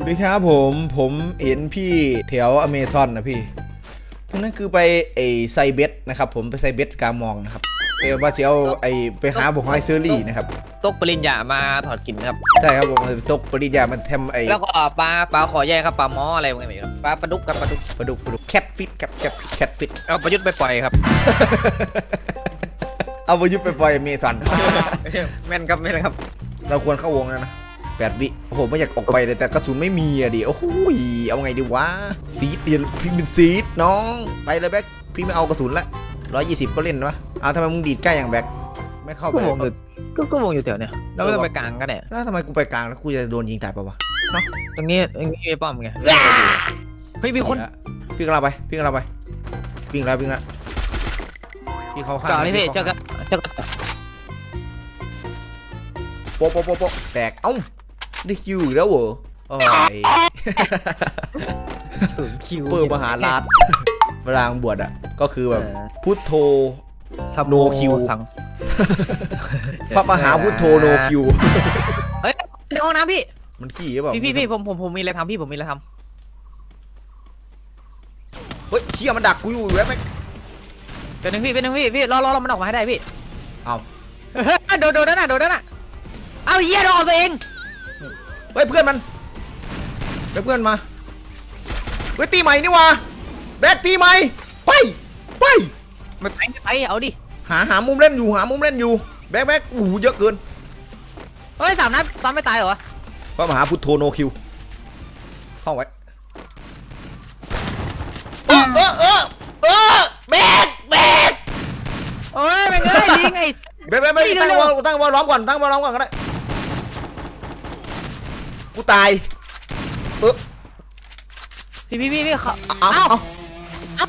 สวัสดีครับผมผมเห็นพี่แถวอเมซอนนะพี่ตรงนั้นคือไปไอไซเบสนะครับผมไปไซเบสกามองนะครับไปว่าจะเอาไอไปหาบอกไฮเซอรี่นะครับตกปริญญามาถอดกินครับใช่ครับผมตกปริญญามันทำไอแล้วก็ปลาปลาขอแยกครับปลาหมออะไรพวกนี้ครับปลาปลาดุกกับปลาดุกปลาดุกปลาดุกแคทฟิตกับแคทแคทฟิตเอาประยุทธ์ไปปล่อยครับ เอาไปยึดไปปล่อยอเมซอนแม่นครับแม่นครับ เราควรเข้าวงแล้วนะ แปดวิ โอ้โห ไม่อยากออกไปเลยแต่กระสุนไม่มีอะดิ โอ้โหเอาไงดีวะ ซีดเดียวพี่เป็นซีดน้อง ไปเลยแบ็คพี่ไม่เอากระสุนละร้อยยี่สิบก็เล่นวะเอาทำไมมึงดีดใกล้อย่างแบ็คไม่เข้าไปก็วงอยู่ก็ก็วงอยู่แถวเนี่ยเราก็ต้องไปกลางกันเนี่ยแล้วทำไมกูไปกลางแล้วกูจะโดนยิงตายปะวะตรงนี้ตรงนี้มีป้อมไงเฮ้ยมีคนพี่กำลังไปพี่กำลังไปวิ่งแล้ววิ่งแล้วพี่เขาข้างจ่อนี่พี่ข้เจ้าก็เจ้าก็โปะโปะโปะโปะแตกเอ้า ได้คิวอีกแล้วเหรอโอ้ยศูนย์คิวเปิดมหาราชเวลาบวชอะ ก็คือแบบพุทโธซัม No คิว สั่งพระมหาพุทโธโนคิวเฮ้ยในห้องน้ำพี่ มันขี้หรือเปล่าพี่พี่พี่ผมผมผมมีอะไรทำพี่ผมมีอะไรทเฮ้ยเขี้ยมันดักกูอยู่แวะไหมำเป็นหนึ่งพี่เป็นหนึ่งพี่พี่รอรอรอมันออกมาให้ได้พี่ เอาเฮ้ยโดนโดนนั่นน่ะโดนนั่นน่ะเอาเหี้ยโดนออกตัวเอง เฮ้ยเพื่อนมันเฮ้ยเพื่อนมาเฮ้ยตีใหม่นี่วะแบกตีใหม่ไปไปไม่ไปไม่ไปเอาดิหาหามุมเล่นอยู่หามุมเล่นอยู่แบกแบกโอ้โหเยอะเกินเฮ้ยสามนัดตอนไม่ตายเหรอพระมหาพุทโธโนคิวเข้าไว้เออเออเออเออแบกแบกโอ้ยไม่เงยยิงไอ้แบกแบกแบกนี่ตั้งเร็ววอลตั้งวอลล้อมก่อนตั้งวอลล้อมก่อนก็ได้ กูตายเออพี่พี่พี่พี่เขาเอาเอาเอ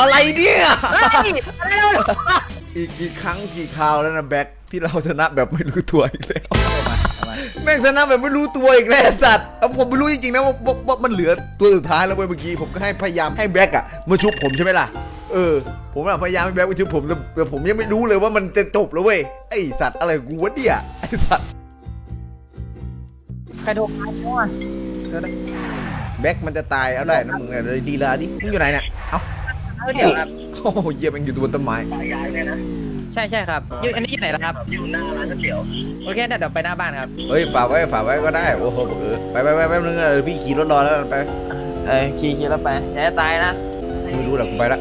าอะไรเนี่ยเฮ้ยอะไรเราอีกกี่ครั้งกี่คราวแล้วนะแบ็คที่เราชนะแบบไม่รู้ตัวอีกแล้วแม่งชนะแบบไม่รู้ตัวอีกแล้วไอ้สัตว์เอาผมไม่รู้จริงๆนะว่าว่าว่ามันเหลือตัวสุดท้ายแล้วเว้ยเมื่อกี้ผมก็ให้พยายามให้แบ็คอะมาชุบผมใช่ไหมล่ะเออผมอะพยายามให้แบ็คมาชุบผมแต่แต่ผมยังไม่รู้เลยว่ามันจะจบแล้วเว้ยไอสัตว์อะไรของกูวะเนี่ยไอสัตว์ ใครโทรมาเนาะแบ็คมันจะตายเอาได้นะมึงเนี่ยเลยดีลาดิมึงอยู่ไหนเนี่ยเอ้าเออเดี๋ยวครับ โอ้โหเยี่ยมมันอยู่บนต้นไม้ใช่ใช่ครับอยู่อันนี้อยู่ไหนล่ะครับ อยู่หน้าร้านก๋วยเตี๋ยวโอเคเดี๋ยวไปหน้าบ้านครับ เฮ้ยฝากไว้ฝากไว้ก็ได้โอ้โหเออไปไปไปแป๊บนึงอะเดี๋ยวพี่ขี่รถรอแล้วกันไปเอ้ยขี่ขี่แล้วไปอย่าให้ตายนะ ไม่รู้แหละกูไปละ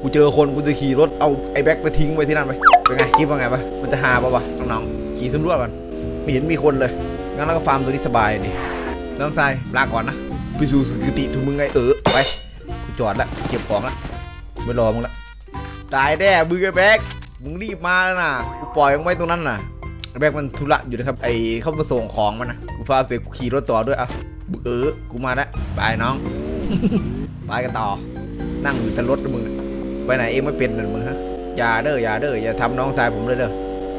กูเจอคนกูจะขี่รถเอาไอ้แบ็คไปทิ้งไว้ที่นั่นไปเป็นไงคิดว่าไงปะมันจะหาปะวะน้องๆขี่สำรวจก่อนไม่เห็นมีคนเลย งั้นเราก็ฟาร์มตัวนี้สบายดิน้องชายลาก่อนนะไปสู่สุคติทุกมึงไงเออไปกูจอดละเก็บของละไม่รอมึงละตายแน่มึงไอ้แบ็คมึงรีบมาแล้วนะกูปล่อยมึงไว้ตรงนั้นน่ะแบ็คมันธุระอยู่นะครับไอ้เข้ามาส่งของมันนะกูฟาร์มเสร็จกูขี่รถต่อด้วยอะเออกูมาล้วไปน้องไปกันต่อ นั่งอยู่แต่รถมึงไปไหนเองไม่เป็นเดือนมึงฮะอย่าเด้ออย่าเด้ออย่าทำน้องชายผมเลยเด้อ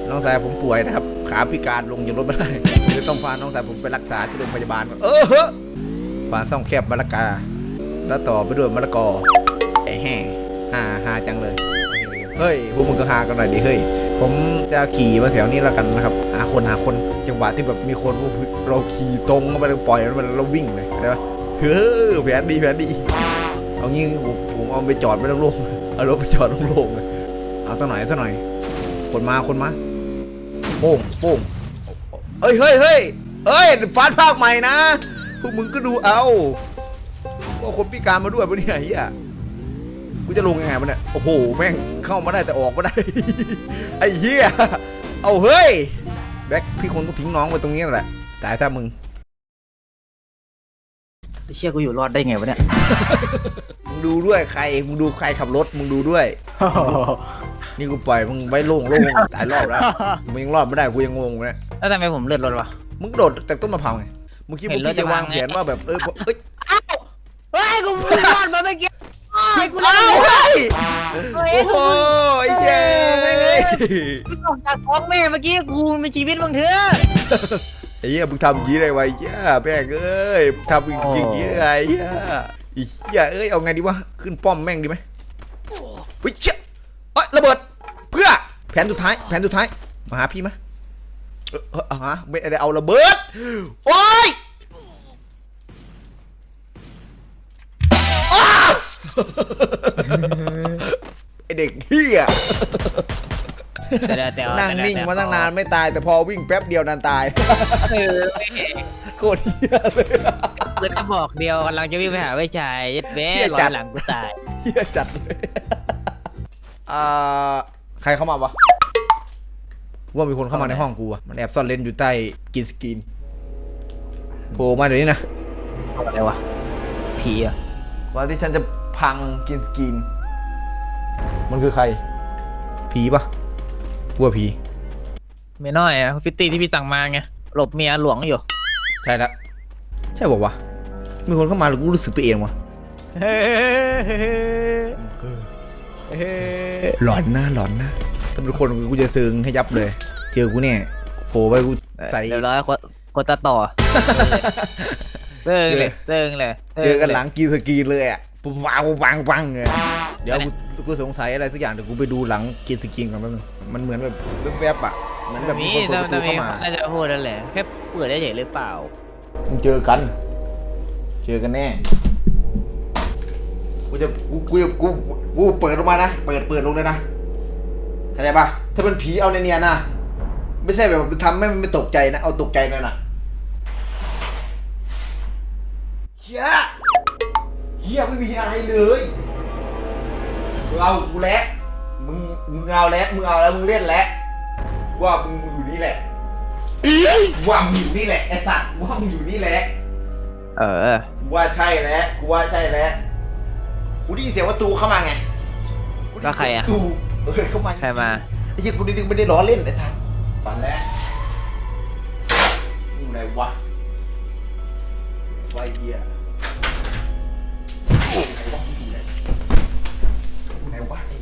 น้องชายผมป่วยนะครับ ขาพิการลงจากรถไม่ได้จะต้องพาน้องชายผมไปรักษาที่โรงพยาบาลก่อนเออเฮ้อผ่านซ่องแคบมะละกา แล้วต่อไปด้วยมะละกอไอ้แห่ฮาฮาจังเลย เฮ้ยพวกมึงก็ฮากันหน่อยดิเฮ้ยผมจะขี่มาแถวนี้แล้วกันนะครับหาคนหาคนจังหวะที่แบบมีคนเราขี่ตรงเข้าไปแล้วปล่อยมันเราวิ่งเลยได้ปะเฮ้อแผนดีแผนดีเอางี้ผมผมเอาไปจอดไม่ต้องโล่งเอารถไปจอดต้องโล่งๆเลยเอาสักหน่อยสักหน่อย คนมาคนมา โป้งโป้งเอ้ยเฮ้ยเฮ้ยเฮ้ยฟาดภาคใหม่นะพวกมึงก็ดูเอาว่าคนพิการมาด้วยปะเนี่ยเฮียกูจะลงยังไงมันเนี่ยโอ้โหแม่งเข้ามาได้แต่ออกไม่ได้ ไอ้เฮียเอาเฮ้ยแบ็คพี่คงต้องทิ้งน้องไว้ตรงนี้แหละแต่ถ้ามึง ไอ้เชี่ยกูอยู่รอดได้ไงวะเนี่ยมึงดูด้วยใครมึงดูใครขับรถมึงดูด้วยนี่กูปล่อยมึงไว้โล่งโล่งหลายรอบแล้วมึงยังรอดไม่ได้กูยังงงเลยแล้วทำไมผมเลือดรถวะ มึงโดดจากต้นมะพร้าวไงมึงคิดเห็ว่านรถพี่จะวางจะวางไง แผนว่าแบบเออเอ้ยเฮ้ยกูเพิ่งรอดมาเมื่อกี้ไอ้กูรอเอ้าดเฮ้ยเฮ้ยโอ้โหกูไอ้เย้กูออกจากท้องแม่เมื่อกี้กูมีชีวิตบางเถอะ ไอ้เหี้ยมึงทำอย่างนี้ได้ไวเหี้ยแม่งเอ้ยทำอย่างนี้ได้ไงเหี้ยอีเหี้ยเอ้ยเอาไงดีวะขึ้นป้อมแม่งดีไหมวิเชี่ยเอ้ยระเบิดเพื่อแผนสุดท้ายแผนสุดท้ายมาหาพี่มะเออฮะไม่ได้เอาระเบิดโอ้ยไอเด็กเฮีย แต่เดี๋ยวแต่นั่งนิ่งมาตั้งนานไม่ตายแต่พอวิ่งแป๊บเดียวนานตายเออโคตรเฮียเลยเพื่อนบอกเดียวกำลังจะวิ่งไปหาไม่ชายยัดแม่เหี้ยรอจัดยหลังกูตายเฮียจัดเลยอ่าใครเข้ามาวะว่ามีคนเข้ามาในห้องกูอะมันแอบซ่อนเลนอยู่ใต้กินสกรีนโผล่มาเดี๋ยวนี้นะอะไรวะผีอะก่อนที่ฉันจะพังกินสกรีนมันคือใคร ผีปะ กลัวผี ไม่น้อยอะฟิตตี้ที่พี่สั่งมาไงหลบเมียหลวงอยู่ ใช่ละใช่บอกวะมีคนเข้ามาหรือกูรู้สึกไปเองวะเฮ้ยหลอนนะหลอนนะถ้าเป็นคนกูจะซึงให้ยับเลย เจอกูเนี่ยโผล่ไปกูใส่เรียบร้อยคนคนตัดต่อเติงเลยเติงเลยเจอกันหลังกินสกรีนเลยอะ ปุ๊บวางวางวางเลยเดี๋ยวกูกูสงสัยอะไรสักอย่างเดี๋ยวกูไปดูหลังกินสกรีนก่อนแป๊บนึงมันเหมือนแบบแวบๆอะเหมือนแบบมีนี่คนเปิดประตูจะมีเข้ามาน่าจะพูดนั่นแหละแค่เปิดได้เฉยหรือเปล่ามึงเจอกัน เจอกันแน่กูจะกูกูกูกูเปิดลงมานะเปิดเปิดลงเลยนะเข้าใจปะถ้าเป็นผีเอาเนียนๆนะไม่ใช่แบบทำให้มันไม่ตกใจนะเอาตกใจเลยนะเฮีย เฮียไม่มีอะไรเลยมึงเอากูแล้วมึงมึงเอาแล้วมึงเอาแล้วมึงเล่นแล้วว่ามึงอยู่นี่แหละว่ามึงอยู่นี่แหละไอ้สัตว์ว่ามึงอยู่นี่แหละ เออกูว่าใช่แล้วกูว่าใช่แล้วกูได้ยินเสียงประตูเข้ามาไงกูได้ก็ยินใครเสียงอะประตูเออเข้ามาใครมาไอ้เหี้ยกูดึงๆไม่ได้ล้อเล่นไอ้สัตว์ฝันแล้วอยู่ไหนวะไฟเหี้ย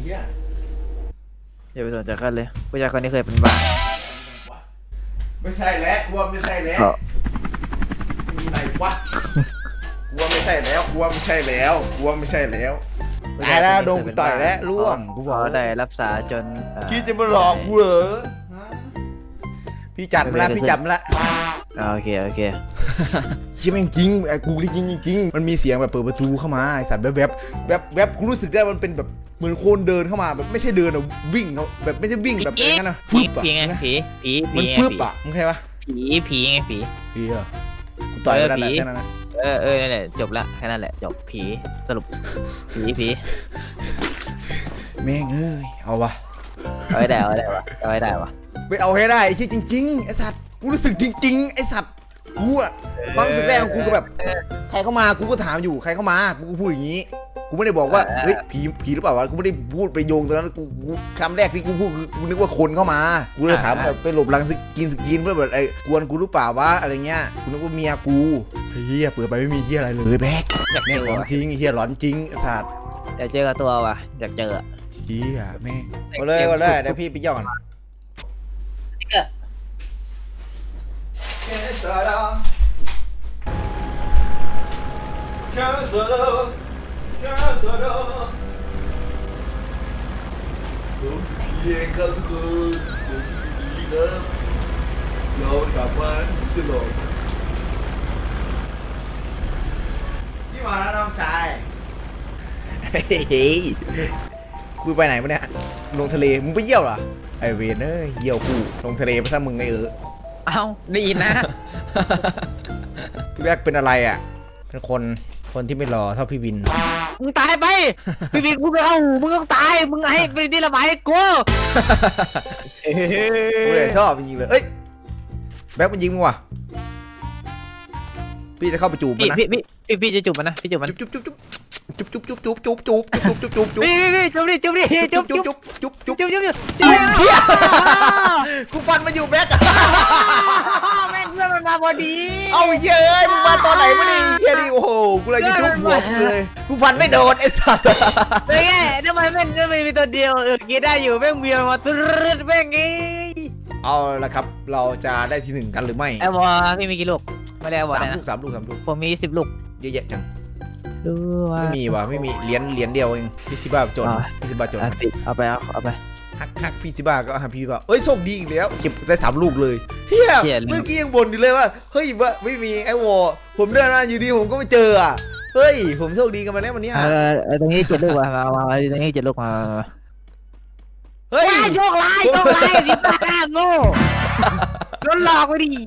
เหี้ยอย่าไปสนใจกันเลยผู้ชายคนนี้เคยเป็นบ้าไม่ใช่แล้วกูว่าไม่ใช่แล้วเอออยู่ไหนวะกูว่าไม่ใช่แล้วกูว่าไม่ใช่แล้วกูว่าไม่ใช่แล้วตายแล้วโดนกูต่อยแล้วล่วงกูบอกเขาได้รับสาจนเอ่อคิดจะมาหลอกกูเหรอฮะพี่จัดมาแล้วพี่จัดมาแล้วอ่าโอเคโอเคเชี่ยแม่งจริงไอ้กูจริงจริงจริงมันมีเสียงแบบเปิดประตูเข้ามาไอ้สัตว์แวบๆแวบแวบกูรู้สึกได้มันเป็นแบบ เหมือนคนเดินเข้ามาแบบไม่ใช่เดินอะวิ่งเขาแบบไม่ใช่วิ่งแบบอย่างนั้นนะฟึบอะผีไงผีผีผีมันไงฟึบอะมึงใช่ปะผีผีไงผีผีเหรอกูต่อยไปแล้วแหละเออผี แค่นั้นนะเออเออนั่นแหละจบละแค่นั้นแหละจบผีสรุปผีผีแม่งเอ้ยเอาวะเอาไว้ได้เอาไว้ได้วะเอาไว้ได้วะไปเอาให้ได้ไอ้เชี่ยจริงๆไอ้สัตว์กูรู้สึกจริง ๆ ไอ้สัตว์ กูอะความรู้สึกแรกของกูก็แบบ ใครเข้ามากูก็ถามอยู่ใครเข้ามากูก็พูดอย่างนี้ กูไม่ได้บอกว่าเฮ้ยผีผีหรือเปล่าวะกูไม่ได้พูดไปโยงตรงนั้นกูกูคำแรกที่กูพูดคือกูนึกว่าคนเข้ามา กูเลยถามแบบไปหลบหลังสกินสกินเพื่อแบบไอ้กวนกูหรือเปล่าวะอะไรเงี้ยกูนึกว่าเมียกูเฮียเปิดไปไม่มีเฮียอะไรเลยแบ๊กอยากเจแม่งอของวะจริงไอ้เฮียหลอนจริงไอ้สัตว์อยากเจอกับตัววะอยากเจออะเฮียแม่งเอาเลยเอาเลยเดี๋ยวพี่ไปย่อก่อน can't Cansado, cansado Çok iyi kaldık o Çok iyi kaldık Yavru kapan Bitti lo. Gimana nam chai เฮ้ยกูไปไหนมาเนี่ยลงทะเล มึงไปเยี่ยวเหรอ ไอเวนเอ้ยเยี่ยวกูลงทะเลไปซะมึงไงเออ เอ้าได้ยินนะ พี่แบกเป็นอะไรอะ เป็นคน คนที่ไม่รอเท่าพี่วิน มึงตายไป พี่บิ๊กมึงไม่เอามึงต้องตาย มึงให้เป็นที่ระบายให้กูกูเลยชอบจริงๆเลย เอ้ย แบ็คมันยิงมึงว่ะ พี่จะเข้าไปจูบมันพี่นะ พี่พี่พี่พี่จะจุบมันนะ พี่จุบมัน จุ๊บจุ๊บจุ๊บจุ๊บ จุ๊บจุ๊บจุ๊บจุ๊บจุ๊บจุ๊บจุ๊บจุ๊บจุ๊บพี่พี่พี่จุบดิจุบดิจุบจุบจุ๊บจุ๊บจุ๊บจุ๊บจุบจุบจุบเฮียกูฟันมาอยู่แบ็คแม่งเพื่อนมันมาพอดี เอาเย้ยมึงมาตอนไหนมาดิเฮียดิโอ้โหกูเลยจะจุ๊บหัวกูเลยกูฟันไม่โดนไอ้สัสเป็นไงทำไมแม่งทำไมมีตัวเดียวเออกี้ได้อยู่แม่งเวียนมาตรึดแม่งไงเอาละครับ เราจะได้ที่หนึ่งกันหรือไม่ไอ้บอพี่มีกี่ลูกไม่ได้บอสามนะลูกสามลูกสามลูกผมมีสิบลูกเยอะแยะจัง ดูว่าไม่มีว่ะไม่มีเหรียญเหรียญเดียวเองพี่ซิบ้าจนอ่าพี่ซิบ้าจน เอาสิเอาไปเอาเอาไป ฮักฮักพี่ซิบ้าก็ฮักพี่ซิบ้าเอ้ยโชคดีอีกแล้วเก็บได้สามลูกเลยเฮียเชี่ยลืม เมื่อกี้ยังบ่นอยู่เลยว่าเฮ้ยว่าไม่มีไอ้วอผมเดินมาอยู่ดีผมก็ไม่เจออะเฮ้ยผมโชคดีกันมาแล้ววันเนี้ยเออเออตรงนี้เจ็ดลูกมามามามาตรงนี้เจ็ดลูกมามามาเฮ้ยโชคร้ายโชคร้ายสิบ้าโง่โดนหลอกไปดิ